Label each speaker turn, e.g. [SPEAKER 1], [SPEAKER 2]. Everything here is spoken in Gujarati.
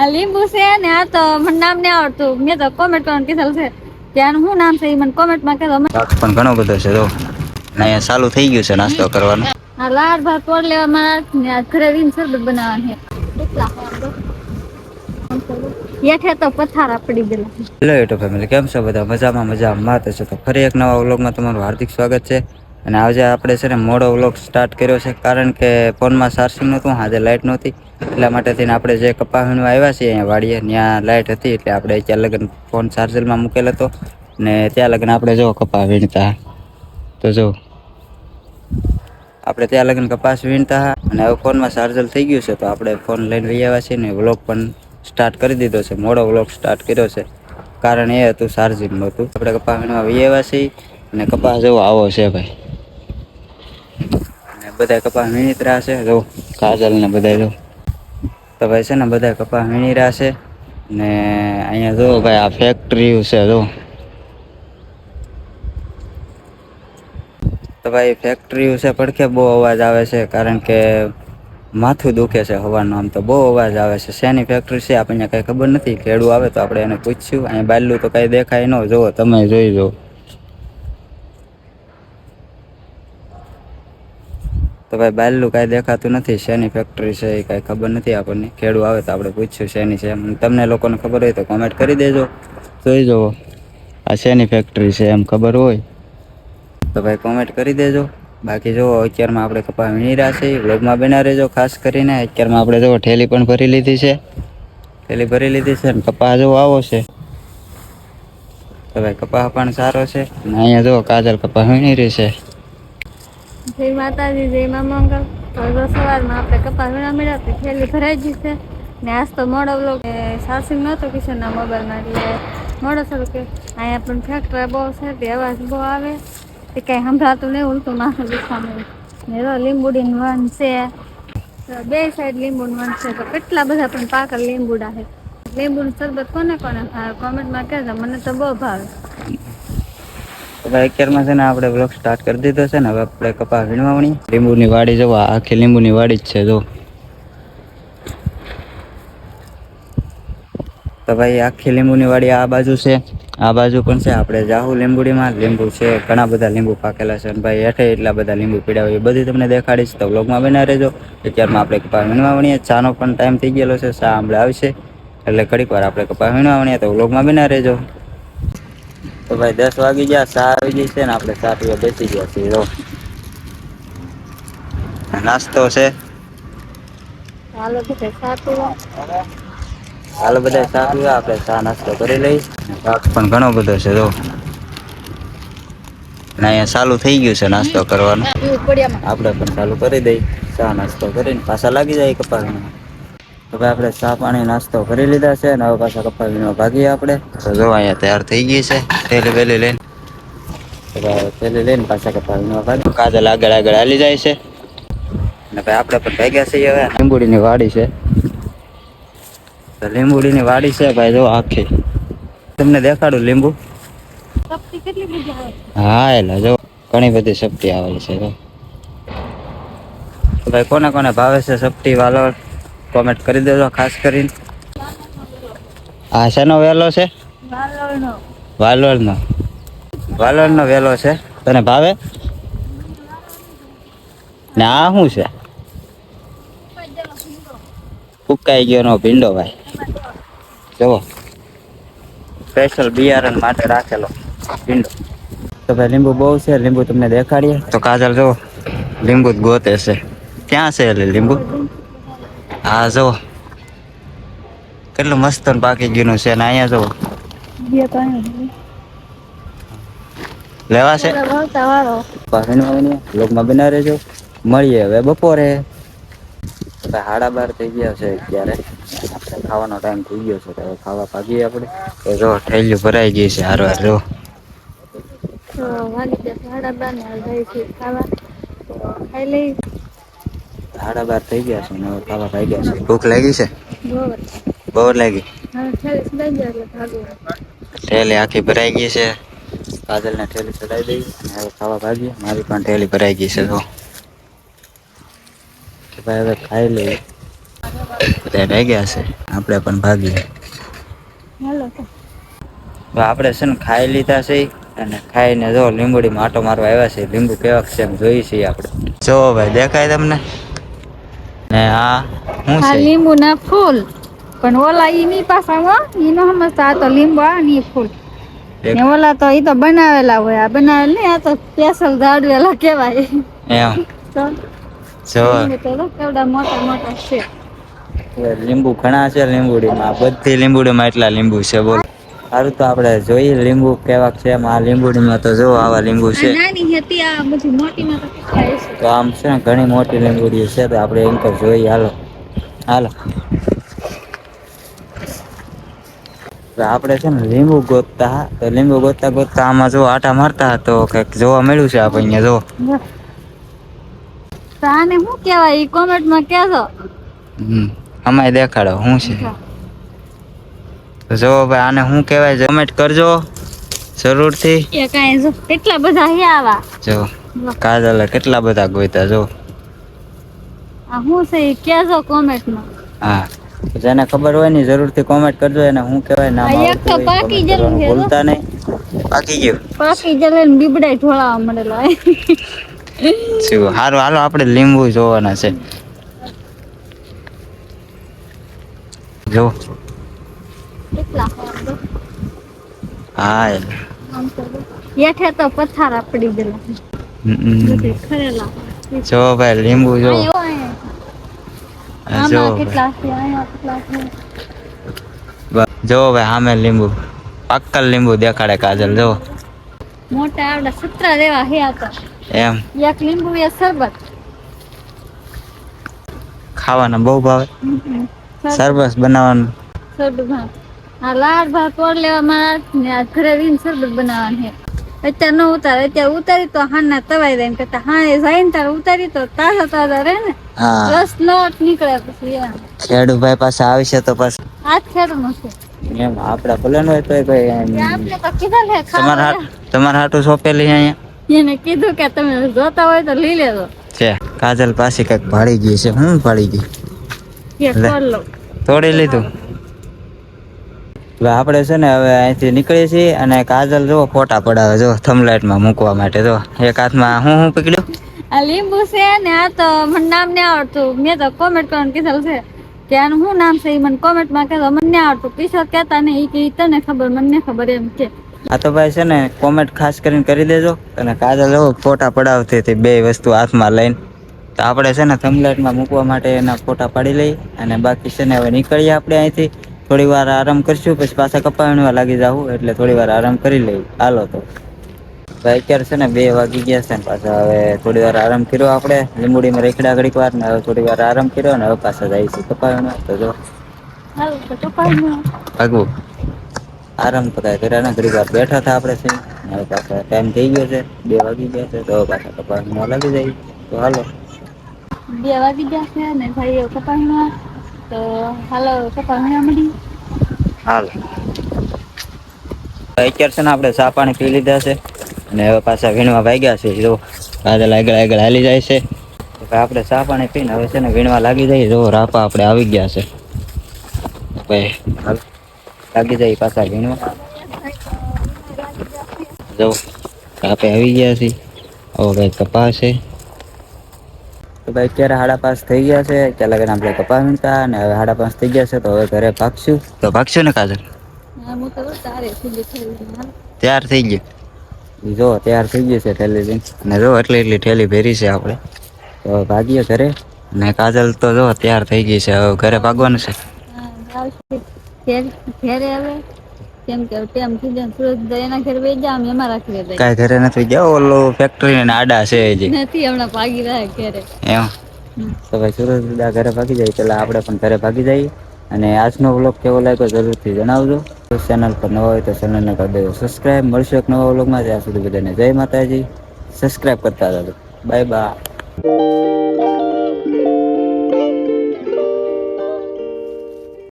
[SPEAKER 1] આ લીંબુ છે ને આ તો મને નામ નહીં આવડતું. મેં તો કોમેન્ટ કરવાનું કીધેલું છે. ત્યાં શું નામ છે એ મને કોમેન્ટમાં
[SPEAKER 2] શાક પણ ઘણો બધો છે તો અહીંયા ચાલુ થઈ ગયું છે નાસ્તો કરવાનો.
[SPEAKER 1] આ લાડ ભાત તોડ લેવામાં ને આ ઘરે રીન શરબત બનાવવાની છે. હેઠે તો પથારા પડી ગયેલા
[SPEAKER 2] હેલો યુટ્યુબ ફેમિલી કેમ છો બધા? મજામાં મજામાં. તો છે તો ફરી એક નવા વ્લોગમાં તમારું હાર્દિક સ્વાગત છે. અને આજે આપણે છે ને મોડો વ્લોગ સ્ટાર્ટ કર્યો છે, કારણ કે ફોનમાં ચાર્જિંગ નહોતું આજે લાઇટ નહોતી. એટલા માટે થઈને આપણે જે કપા વીણવા આવ્યા છીએ અહીંયા વાડીએ, ત્યાં લાઇટ હતી, એટલે આપણે ત્યાં લગ્ન ફોન ચાર્જરમાં મૂકેલો હતો. ને ત્યાં લગ્ન આપણે જો કપા વીણતા. તો જો. આપણે ત્યાં લગ્ન કપાસ વીણતા હતા અને હવે ફોનમાં ચાર્જર થઈ ગયું છે, તો આપણે ફોન લઈને વહી આવ્યા છીએ ને વ્લોગ પણ સ્ટાર્ટ કરી દીધો છે, મોડો વ્લોગ સ્ટાર્ટ કર્યો છે. કારણ એ હતું ચાર્જિંગ નહોતું. આપણે કપા વીણવા વહી આવ્યા છીએ, અને કપાસ જેવો આવો છે ભાઈ. બધા કપા વીણી રહ્યા છે. જો કાજલ ને બધા જો તો ભાઈ છે ને બધા કપા વીણી રહ્યા છે. ને અહીંયા જો ભાઈ આ ફેક્ટરી છે જો. તો ભાઈ ફેક્ટરી છે પડખે બહુ અવાજ આવે છે કારણ કે માથું દુખે છે હવાનું આમ તો બહુ અવાજ આવે છે. શેની ફેક્ટરી છે આપણને કાંઈ ખબર નથી. ખેડૂ આવે તો આપણે એને પૂછ્યું. અહીંયા બાયલું તો કાંઈ દેખાય ન જુઓ, તમે જોઈ જુઓ. તો ભાઈ બાયલું કાંઈ દેખાતું નથી. શેની ફેક્ટરી છે એ કાંઈ ખબર નથી આપણને. ખેડૂ આવે તો આપણે પૂછ્યું શેની છે તમને લોકોને ખબર હોય તો કોમેન્ટ કરી દેજો. જોઈ જુઓ, આ શેની ફેક્ટરી છે એમ ખબર હોય. તો ભાઈ કોમેન્ટ કરી દેજો. બાકી જો અત્યારમાં આપણે કપા વીણી રહ્યા છીએ વ્લોગમાં બના રહેજો ખાસ કરીને. અત્યારમાં આપણે જો ઠેલી પણ ભરી લીધી છે. ઠેલી ભરી લીધી છે ને કપા જો આવો છે. તો ભાઈ કપા પણ સારો છે. અને અહીંયા જો કાજલ કપા વીણી રહી છે.
[SPEAKER 1] જય માતાજી, જય મા મંગલ. તો સવારમાં આપણે કપાસ વીણા મળ્યા તો થેલી ભરાઈ ગઈ છે. ને આજ તો મોડો વ્લોગ સાર્સિંગ નહોતો કિશનના મોબાઈલમાં એટલે મોડો શરૂ કે અહીંયા પણ ફેક્ટરી બહુ છે તે અવાજ બહુ આવે. તે કાંઈ સંભળાતું નહીં, ઉલટું માથું દુખવાનું. ને જો લીંબુડીનું વન છે. બે સાઈડ લીંબુનું વન છે. તો કેટલા બધા પણ પાકર લીંબુડા છે. લીંબુનું શરબત કોને કોને ભાવે કોમેન્ટમાં કહેજો. મને તો બહુ ભાવે.
[SPEAKER 2] તો ભાઈ, અત્યારમાં છે ને આપણે બ્લોક સ્ટાર્ટ કરી દીધો છે ને, હવે આપણે કપા વીણવાવણી લીંબુની વાડી જોવા આખી લીંબુની વાડી જ છે, જો. તો ભાઈ, આખી લીંબુની વાડી આ બાજુ છે. આ બાજુ પણ છે આપણે જાહુ લીંબુડીમાં. લીંબુ છે, ઘણા બધા લીંબુ પાકેલા છે અને ભાઈ, હેઠે એટલા બધા લીંબુ પીડા હોય, એ બધી તમને દેખાડીશ. તો વ્લોગમાં બના રહેજો. અત્યારમાં આપણે કપા વીણવાવણીએ ચાનો પણ ટાઈમ થઈ ગયેલો છે ચા હમણાં આવશે. એટલે ઘડીક વાર આપણે કપા વીણવાવણીએ તો વ્લોગમાં બના રહેજો. તો ભાઈ દસ વાગી ગયા ચા આવી ગઈ છે ને આપણે ચા પીવા બેસી ગયા છીએ. જો નાસ્તો છે.
[SPEAKER 1] સાતું
[SPEAKER 2] હાલો બધા ચા પીવા આપણે સા નાસ્તો કરી લઈ પાક પણ ઘણો બધો છે જો અને અહીંયા ચાલુ થઈ ગયું છે નાસ્તો કરવાનો. આપણે પણ ચાલુ કરી દઈ ચા નાસ્તો કરીને પાછા લાગી જાય કપા વીણવા તો ભાઈ આપણે ચા પાણી નાસ્તો કરી લીધા છે અને હવે પાછા કપા વીણવા ભાગીએ આપણે. તો જો અહીંયા તૈયાર થઈ ગઈ છે. થેલી વેલી લઈને. તો ભાઈ થેલી લઈને પાછા કપા વીણવા ભાગી કાજલ આગળ આગળ હાલી જાય છે. અને ભાઈ આપણે પણ ભાગ્યા છીએ હવે. લીંબુડીની વાડી છે. તો લીંબુડીની વાડી છે ભાઈ જો આખી. તમને દેખાડું લીંબુ? હા એટલે જો ઘણી બધી સબ્જી આવેલી છે ભાઈ કોને કોને ભાવે છે સબ્જી વાલો કોમેન્ટ કરી દેજો ખાસ કરીને. આ શેનો વેલો છે?
[SPEAKER 1] વાલોળનો.
[SPEAKER 2] વાલોળનો. વેલો છે. તને ભાવે? ને આ શું છે? ફૂકાઈ ગયોનો ભીંડો ભાઈ. જુઓ. સ્પેશિયલ બિયારણ માટે રાખેલો ભીંડો. તો ભાઈ લીંબુ બહુ છે લીંબુ તમને દેખાડીએ. તો કાજલ જુઓ. લીંબુ ગોતે છે. ક્યાં છે લીંબુ? હા જો કેટલું મસ્ત પાકી ગયું છે ને અહીંયા જો લેવા છે લોકમાં બના રહેજો. મળીએ હવે બપોરે. હાડા બાર થઈ ગયા છે અત્યારે. આપણે ખાવાનો ટાઈમ થઈ ગયો છે હવે ખાવા ભાગીએ આપણે. તો જો ઠેલિયું ભરાઈ ગઈ છે હાર વાર જો
[SPEAKER 1] છે ખાવા. ખાઈ લઈ.
[SPEAKER 2] સાડા બાર થઈ ગયા છે ને હવે ખાવા ભાગ્યા છે. ભૂખ લાગી છે? બહુ લાગી?
[SPEAKER 1] હવે ઠેલી
[SPEAKER 2] આખી ભરાઈ ગઈ છે. કાજલને ઠેલી ચડાવી દઈ અને હવે ખાવા ભાગીએ. મારી પણ ઠેલી ભરાઈ ગઈ છે તો કે ભાઈ હવે ખાઈ લઈએ. બધા ભાગ્યા છે. આપણે પણ ભાગીએ.
[SPEAKER 1] હાલો તો.
[SPEAKER 2] તો આપણે છે ને ખાઈ લીધા છે અને ખાઈને જો લીંબુડી માટો મારવા આવ્યા છે. લીંબુ કેવા છે એમ જોઈએ છીએ આપણે. જો ભાઈ દેખાય તમને? ને આ
[SPEAKER 1] હું
[SPEAKER 2] છે?
[SPEAKER 1] લીંબુના ફૂલ. પણ ઓલા ઈની પાસામાં ઈનો હો સમજતા આ તો લીંબુ આ ની ફૂલ. ને ઓલા તો ઈ તો બનાવેલા હોય. આ બનાવેલ ને આ તો સ્પેશિયલ દાડવેલા કહેવાય.
[SPEAKER 2] એમ. જો.
[SPEAKER 1] કેવડા મોટા મોટા છે.
[SPEAKER 2] લીંબુ ઘણા છે લીંબુડીમાં. બધી લીંબુડીમાં એટલા લીંબુ છે બોલ. સારું તો આપણે જોઈએ લીંબુ કેવાક છે આ લીંબુડીમાં તો જો આવા લીંબુ છે.
[SPEAKER 1] નાની હતી આ બધી મોટી તો
[SPEAKER 2] આમ છે ને ઘણી મોટી લીંબુડી છે તો આપણે એમ તો જોઈએ હાલો. હાલો. તો આપણે છે ને લીંબુ ગોતતા તો લીંબુ ગોતતા ગોતતા આમાં જો આટા મારતા તો કંઈક જોવા મળ્યું છે આપણે અહીંયા જો
[SPEAKER 1] આને શું કહેવાય? ઈ કોમેન્ટ કહેજો.
[SPEAKER 2] હમ. અમાય દેખાડો શું છે? જો ભાઈ આને શું કહેવાય? કમેન્ટ કરજો જરૂરથી.
[SPEAKER 1] એ કાંઈ જો કેટલા બધા હે આવા?
[SPEAKER 2] જો કાજલ કેટલા બધા ગોઈતા જો
[SPEAKER 1] આ શું છે કહેજો કોમેન્ટમાં.
[SPEAKER 2] હા જેને ખબર હોય ને જરૂરથી કોમેન્ટ કરજો એને શું કહેવાય નામ
[SPEAKER 1] એક તો પાકી
[SPEAKER 2] કરવાનું.
[SPEAKER 1] છે,
[SPEAKER 2] બોલતા નહીં. પાકી ગયું.
[SPEAKER 1] પાકી જલે ને બીબડાય ઢોળાવા મળેલો
[SPEAKER 2] શું હારું હાલો આપણે લીંબુ જોવાના છે. જો
[SPEAKER 1] કેટલા
[SPEAKER 2] હા એ.
[SPEAKER 1] હેઠે તો પથારા પડી ગયેલા ખરેલા.
[SPEAKER 2] જો ભાઈ લીંબુ જો. જો ભાઈ. જો સામે લીંબુ. અક્કલ લીંબુ દેખાડે કાજલ જો.
[SPEAKER 1] મોટા આવડા સતરા જેવા હે આ તો.
[SPEAKER 2] એમ.
[SPEAKER 1] એક લીંબુ એ શરબત.
[SPEAKER 2] ખાવાના બહુ ભાવે.
[SPEAKER 1] શરબત
[SPEAKER 2] બનાવવાનું.
[SPEAKER 1] શરબત. આ લાડ ભાત તોડ લેવામાં ને આ ઘરે રીન શરબત બનાવવાનું છે. અત્યારે ન ઉતારે અત્યારે ઉતારી તો હાના તવાઈ જાય ને કરતા હા જાય ને તારે ઉતારી તો તાજા તાજા રહે ને.
[SPEAKER 2] હા.
[SPEAKER 1] રસ નોટ નીકળે પછી
[SPEAKER 2] ખેડૂભાઈ પાસે આવશે તો પછી
[SPEAKER 1] આ જ ખેડૂતનું છે.
[SPEAKER 2] એમ આપડા ભલન ન હોય તો કોઈ
[SPEAKER 1] આપણે તો કીધા લે
[SPEAKER 2] તમારા હાટ તમારા હાટું સોંપેલી અહીંયા?
[SPEAKER 1] એને કીધું કે તમે જોતા હોય તો લઈ લેજો.
[SPEAKER 2] છે. કાજલ પાસે કંઈક ભાળી ગઈ છે. હું ભાળી ગઈ? તોડી લીધું. હવે આપણે છે ને હવે અહીંથી નીકળીએ છીએ અને કાજલ જો ફોટા પડાવે જો થમલાઇટમાં મૂકવા માટે જો એક હાથમાં હું હું પકડ્યું?
[SPEAKER 1] આ લીંબુ છે ને આ તો મને નામ નહીં આવડતું. મેં તો કોમેન્ટ કરવાનું કીધેલું છે કે આનું શું નામ છે એ મને કોમેન્ટમાં કહેતો મને નહીં આવડતું. કિશોર કહેતા ને એ કે તને ખબર મને નહીં ખબર એમ કે.
[SPEAKER 2] આ તો ભાઈ છે ને કોમેન્ટ ખાસ કરીને કરી દેજો અને કાજલ જો ફોટા પડાવતી હતી બે વસ્તુ હાથમાં લઈને. તો આપણે છે ને થમલાઇટમાં મૂકવા માટે એના ફોટા પાડી લઈ અને બાકી છે ને હવે નીકળીએ આપણે અહીંથી. થોડી વાર આરામ કરશું પછી પાછા કપાવણવા લાગી જાવું એટલે થોડી વાર આરામ કરી લઈ. હાલો તો. ભાઈ અત્યારે છે ને બે વાગી ગયા છે ને પાછા હવે થોડી વાર આરામ કર્યો આપણે. લીંબુડીમાં રેખડા ઘડીક વાર ને હવે થોડી વાર આરામ કર્યો ને હવે પાછા જાય છે કપાવણવા તો જો.
[SPEAKER 1] હાલો
[SPEAKER 2] ભાગવું આરામ તો કાંઈ કર્યા ને ઘડીક વાર બેઠા હતા આપણે છે. હવે પાછા ટાઈમ થઈ ગયો છે. બે વાગી ગયા છે તો હવે પાછા કપાવણવા લાગી જાય તો હાલો.
[SPEAKER 1] બે વાગી ગયા છે ને ભાઈ કપાઈમાં તો હાલો કપાઈ મળી
[SPEAKER 2] હાલો. અત્યારે છે ને આપણે ચા પાણી પી લીધા છે અને હવે પાછા વીણવા ભાગ્યા છે. જો કાજલ આગળ આગળ હાલી જાય છે. આપણે ચા પાણી પીને હવે છે ને વીણવા લાગી જાય. જો, રાપા આપણે આવી ગયા છે. ભાઈ હાલ લાગી જાય પાછા વીણવા. જો, રાપે આવી ગયા છે. હવે ભાઈ કપા છે. તો ભાઈ અત્યારે સાડા પાંચ થઈ ગયા છે ત્યાં લગન આપણે કપા વીણતા અને હવે સાડા પાંચ થઈ ગયા છે તો હવે ઘરે ભાગશું. તો ભાગશું ને કાજલ?
[SPEAKER 1] હા હું તો તારે સુધી થઈ ગઈ
[SPEAKER 2] તૈયાર થઈ ગયું. જો તૈયાર થઈ ગયું છે થેલી લઈને અને જો એટલી એટલી થેલી ભેરી છે આપણે. તો ભાગીએ ઘરે. ને કાજલ તો જો તૈયાર થઈ ગઈ છે હવે ઘરે ભાગવાનું છે.
[SPEAKER 1] ઘેરે હવે? કેમ કે ટેમ જાય સુરત એના ઘેર વહી જા અમે એમાં રાખી દે
[SPEAKER 2] કાઈ ઘરે નથી ગયા ઓલો ફેક્ટરી ને આડા છે હજી
[SPEAKER 1] નથી હમણાં ભાગી રહ્યા ઘરે.
[SPEAKER 2] એમ. તો ભાઈ સુરત દા ઘરે ભાગી જાય પેલા આપણે પણ ઘરે ભાગી જઈએ. અને આજનો વ્લોગ કેવો લાગ્યો જરૂરથી જણાવજો. ચેનલ પર નવા હોય તો ચેનલને કરી દેજો. સબસ્ક્રાઈબ મળશે એક નવા વ્લોગમાં ત્યાં સુધી બધાને જય માતાજી. સબસ્ક્રાઈબ કરતા રહેજો. Bye bye